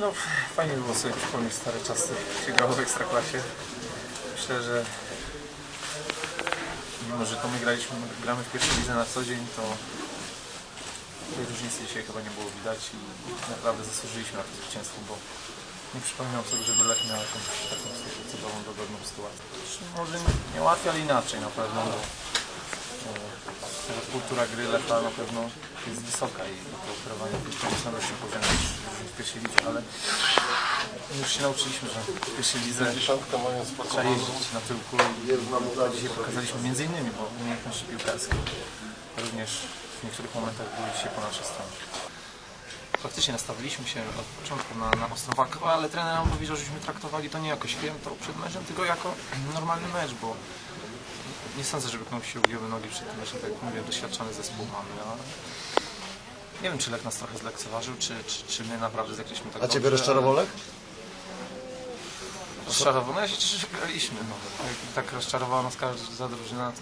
no, fajnie było sobie przypomnieć stare czasy, się grało w Ekstraklasie. Myślę, że mimo, że to my graliśmy, gramy w pierwszej lidze na co dzień, to tej różnicy dzisiaj chyba nie było widać i naprawdę zasłużyliśmy na to zwycięstwo, bo nie przypominam sobie, żeby Lech miał jakąś taką stosunkowo dogodną sytuację. Może nie łatwiej, ale inaczej na pewno, bo e, kultura gry Lecha na pewno jest wysoka i to operowanie na wyższym poziomie niż w pierwszej lidze, ale już się nauczyliśmy, że w pierwszej lidze trzeba jeździć na tyłku i dzisiaj. Pokazaliśmy między innymi, bo umiejętności piłkarskie również w niektórych momentach były dzisiaj po naszej stronie. Faktycznie nastawiliśmy się od początku na, na ostrą walkę, ale trener nam powiedział, żeśmy traktowali to nie jako święto przed meczem, tylko jako normalny mecz, bo nie sądzę, żeby komuś się ugięły nogi przed tym meczem, tak jak mówię, doświadczony zespół mamy, ale nie wiem, czy Lek nas trochę zlekceważył, czy, czy, czy my naprawdę zagraliśmy tak A ciebie rozczarował Lech? Rozczarował. No ja się cieszę, że graliśmy. No. Jak tak rozczarowała nas każda drużyna, to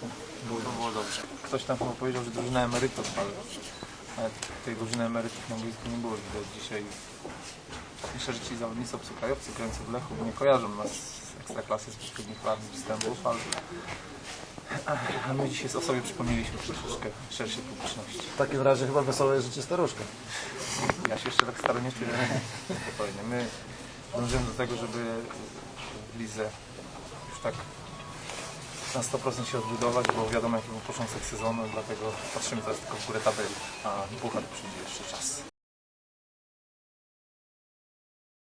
to było dobrze. Ktoś tam chyba powiedział, że drużyna emerytów, ale, tej drużyny emerytów na boisku nie było widać dzisiaj. Myślę, że ci zawodnicy obcokrajowcy grający w Lechu nie kojarzą nas ekstraklasy z poprzednich lat występów, ale a my dzisiaj o sobie przypomnieliśmy troszeczkę szerszej publiczności. W takim razie chyba wesołe życie staruszka. Ja się jeszcze tak staro nie czuję. Spokojnie. My dążymy do tego, żeby w lidze już tak na 100% się odbudować, bo wiadomo jaki był początek sezonu, dlatego patrzymy teraz tylko w górę tabeli, a puchar przyjdzie jeszcze czas.